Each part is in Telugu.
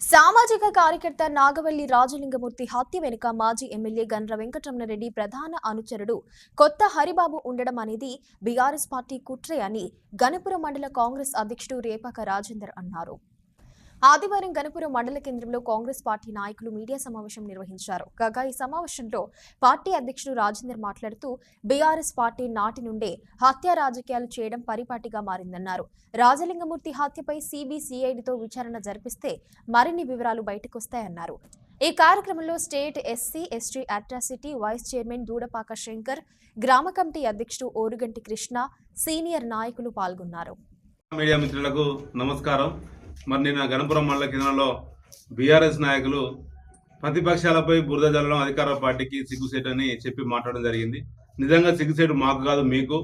సామాజిక కార్యకర్త నాగవల్లి రాజలింగమూర్తి హత్య వెనుక మాజీ ఎమ్మెల్యే గండ్ర వెంకటరమణరెడ్డి ప్రధాన అనుచరుడు కొత్త హరిబాబు ఉండడం అనేది బీఆర్ఎస్ పార్టీ కుట్రే అని గణపురం మండల కాంగ్రెస్ అధ్యక్షుడు రేపాక రాజేందర్ అన్నారు. ఆదివారం గణపురం మండల కేంద్రంలో కాంగ్రెస్ పార్టీ నాయకులు మీడియా సమావేశం నిర్వహించారు. కాగా ఈ సమావేశంలో పార్టీ అధ్యక్షుడు రాజేందర్ మాట్లాడుతూ బీఆర్ఎస్ పార్టీ నాటి నుండే హత్య రాజకీయాలు చేయడం పరిపాటిగా మారిందన్నారు. రాజలింగమూర్తి హత్యపై సిబిసిఐడితో విచారణ జరిపిస్తే మరిన్ని వివరాలు బయటకొస్తాయన్నారు. ఈ కార్యక్రమంలో state SC ST atrocity vice chairman Doodapaka Shankar గ్రామ కమిటీ అధ్యక్షుడు ఓరుగంటి కృష్ణ సీనియర్ నాయకులు పాల్గొన్నారు. మీడియా మిత్రులకు నమస్కారం. మరి నిన్న గణపురం మండల కేంద్రంలో బీఆర్ఎస్ నాయకులు ప్రతిపక్షాలపై బురద జల్లడం అధికార పార్టీకి సిగ్గుసేట్ అని చెప్పి మాట్లాడడం జరిగింది. నిజంగా సిగ్గుసేటు మాకు కాదు మీకు.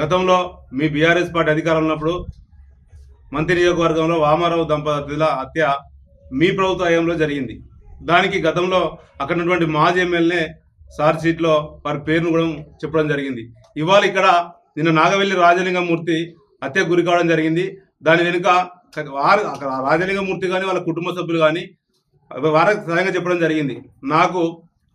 గతంలో మీ బీఆర్ఎస్ పార్టీ అధికారం ఉన్నప్పుడు మంత్రి నియోజకవర్గంలో వామారావు దంపతుల హత్య మీ ప్రభుత్వ హయాంలో జరిగింది. దానికి గతంలో అక్కడ ఉన్నటువంటి మాజీ ఎమ్మెల్యే సార్ సీట్లో వారి పేరును కూడా చెప్పడం జరిగింది. ఇవాళ ఇక్కడ నిన్న నాగవెల్లి రాజలింగమూర్తి హత్య గురి కావడం జరిగింది. దాని వెనుక వారు అక్కడ రాజలింగమూర్తి కానీ వాళ్ళ కుటుంబ సభ్యులు కానీ వారికి స్వయంగా చెప్పడం జరిగింది. నాకు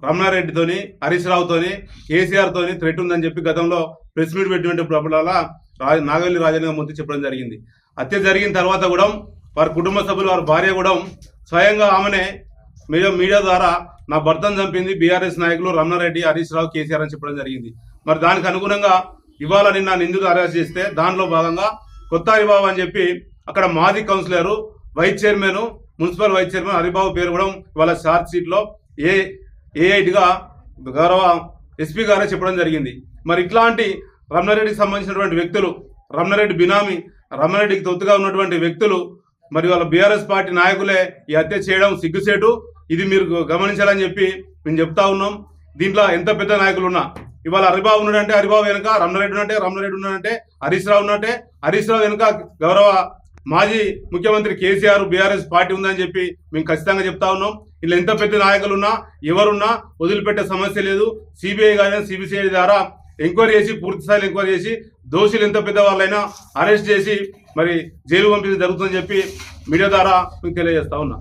రమణారెడ్డితోని హరీష్ రావుతోని కేసీఆర్తోని థ్రెట్ ఉందని చెప్పి గతంలో ప్రెస్ మీట్ పెట్టినప్పుడు రాజ నాగవల్లి రాజలింగమూర్తి చెప్పడం జరిగింది. హత్య జరిగిన తర్వాత కూడా వారి కుటుంబ సభ్యులు వారి భార్య కూడా స్వయంగా ఆమెనే మీడియా మీడియా ద్వారా నా భర్తను చంపింది బీఆర్ఎస్ నాయకులు రమణారెడ్డి హరీష్ రావు కేసీఆర్ అని చెప్పడం జరిగింది. మరి దానికి అనుగుణంగా ఇవాళ నిన్న నిందితులు అరెస్ట్ చేస్తే దానిలో భాగంగా కొత్త హరిబాబు అని చెప్పి అక్కడ మాజీ councillor vice chairman municipal vice chairman Haribabu పేరు కూడా ఇవాళ షార్ట్ షీట్లో ఏ ఏఐటిగా గౌరవ ఎస్పీ గారే చెప్పడం జరిగింది. మరి ఇట్లాంటి రమణారెడ్డికి సంబంధించినటువంటి వ్యక్తులు రమణారెడ్డి బినామీ రమణారెడ్డికి తొత్తుగా ఉన్నటువంటి వ్యక్తులు మరి వాళ్ళ బీఆర్ఎస్ పార్టీ నాయకులే ఈ హత్య చేయడం సిగ్గుసేటు. ఇది మీరు గమనించాలని చెప్పి మేము చెప్తా ఉన్నాం. దీంట్లో ఎంత పెద్ద నాయకులు ఉన్నా ఇవాళ హరిబాబు ఉన్నాడంటే హరిబాబు వెనుక రమణారెడ్డి ఉన్నట్టే రమణారెడ్డి ఉన్నాడంటే హరీష్ రావు ఉన్నట్టే హరీష్ రావు వెనుక గౌరవ మాజీ ముఖ్యమంత్రి కేసీఆర్ బీఆర్ఎస్ పార్టీ ఉందని చెప్పి మేము ఖచ్చితంగా చెప్తా ఉన్నాం. ఇలా ఎంత పెద్ద నాయకులు ఉన్నా ఎవరున్నా వదిలిపెట్టే సమస్య లేదు. సిబిఐ కానీ సిబిసిఐ ద్వారా ఎంక్వైరీ చేసి పూర్తి స్థాయిలో ఎంక్వైరీ చేసి దోషులు ఎంత పెద్ద వాళ్ళైనా అరెస్ట్ చేసి మరి జైలు పంపించడం జరుగుతుందని చెప్పి మీడియా ద్వారా మీకు తెలియజేస్తా ఉన్నా.